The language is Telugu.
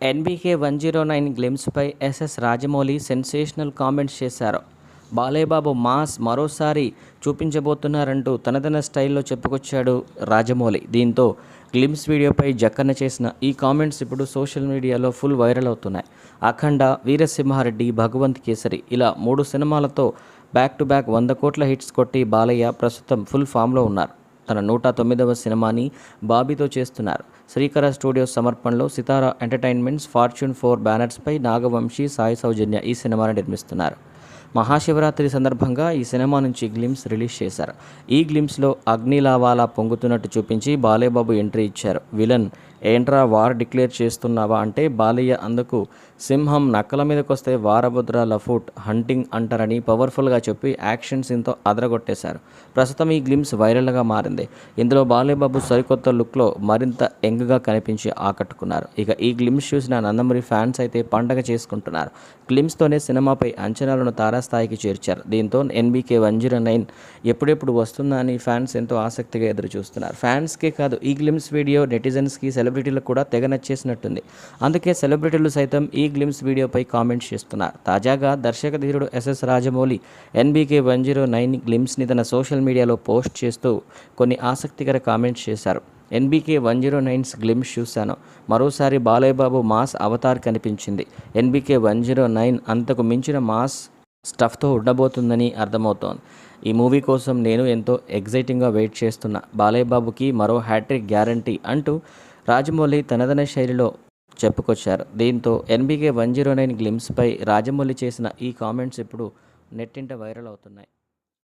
ఎన్బీకే వన్ జీరో నైన్ గ్లిమ్స్పై ఎస్ఎస్ రాజమౌళి సెన్సేషనల్ కామెంట్స్ చేశారు. బాలయ్యబాబు మాస్ మరోసారి చూపించబోతున్నారంటూ తనదన స్టైల్లో చెప్పుకొచ్చాడు రాజమౌళి. దీంతో గ్లిమ్స్ వీడియోపై జక్కన చేసిన ఈ కామెంట్స్ ఇప్పుడు సోషల్ మీడియాలో ఫుల్ వైరల్ అవుతున్నాయి. అఖండ వీరసింహారెడ్డి భగవంత్ కేసరి ఇలా మూడు సినిమాలతో బ్యాక్ టు బ్యాక్ వంద కోట్ల హిట్స్ కొట్టి బాలయ్య ప్రస్తుతం ఫుల్ ఫామ్లో ఉన్నారు. తన నూట తొమ్మిదవ సినిమాని బాబీతో చేస్తున్నారు. శ్రీకర స్టూడియోస్ సమర్పణలో సితారా ఎంటర్టైన్మెంట్స్ ఫార్చ్యూన్ ఫోర్ బ్యానర్స్పై నాగవంశీ సాయి సౌజన్య ఈ సినిమాను నిర్మిస్తున్నారు. మహాశివరాత్రి సందర్భంగా ఈ సినిమా నుంచి గ్లిమ్స్ రిలీజ్ చేశారు. ఈ గ్లిమ్స్లో అగ్నిలావాలా పొంగుతున్నట్టు చూపించి బాలేబాబు ఎంట్రీ ఇచ్చారు. విలన్ ఏంట్రా వార్ డిక్లేర్ చేస్తున్నావా అంటే బాలయ్య అందుకు సింహం నక్కల మీదకొస్తే వారభద్ర లఫూట్ హంటింగ్ అంటారని పవర్ఫుల్గా చెప్పి యాక్షన్ సీన్తో అదరగొట్టేశారు. ప్రస్తుతం ఈ గ్లిమ్స్ వైరల్గా మారింది. ఇందులో బాలేబాబు సరికొత్త లుక్లో మరింత యంగ్గా కనిపించి ఆకట్టుకున్నారు. ఇక ఈ గ్లిమ్స్ చూసిన నందమూరి ఫ్యాన్స్ అయితే పండగ చేసుకుంటున్నారు. గ్లిమ్స్తోనే సినిమాపై అంచనాలను తారాస్థాయికి చేర్చారు. దీంతో ఎన్బీకే వన్ జీరో నైన్ ఎప్పుడెప్పుడు వస్తుందా అని ఫ్యాన్స్ ఎంతో ఆసక్తిగా ఎదురు చూస్తున్నారు ఫ్యాన్స్కే కాదు ఈ గ్లిమ్స్ వీడియో నెటిజన్స్కి సెలబ్రిటీలకు కూడా తెగ నచ్చేసినట్టుంది. అందుకే సెలబ్రిటీలు సైతం ఈ గ్లిమ్స్ వీడియోపై కామెంట్స్ చేస్తున్నారు. తాజాగా దర్శక ధీరుడు SS Rajamouli NBK one zero nine గ్లిమ్స్ని తన సోషల్ మీడియాలో పోస్ట్ చేస్తూ కొన్ని ఆసక్తికర కామెంట్స్ చేశారు. NBK one zero nines glimpse చూశాను. మరోసారి బాలయ్యబాబు మాస్ అవతార్ కనిపించింది. ఎన్బీకే వన్ జీరో నైన్ అంతకు మించిన మాస్ స్టఫ్తో ఉండబోతుందని అర్థమవుతోంది. ఈ మూవీ కోసం నేను ఎంతో ఎగ్జైటింగ్గా వెయిట్ చేస్తున్నా. బాలయ్యబాబుకి మరో హ్యాట్రిక్ గ్యారంటీ అంటూ రాజమౌళి తనదన శైలిలో చెప్పుకొచ్చారు. దీంతో ఎన్బీకే వన్ జీరో నైన్ గ్లిమ్స్పై రాజమౌళి చేసిన ఈ కామెంట్స్ ఇప్పుడు నెట్టింట వైరల్ అవుతున్నాయి.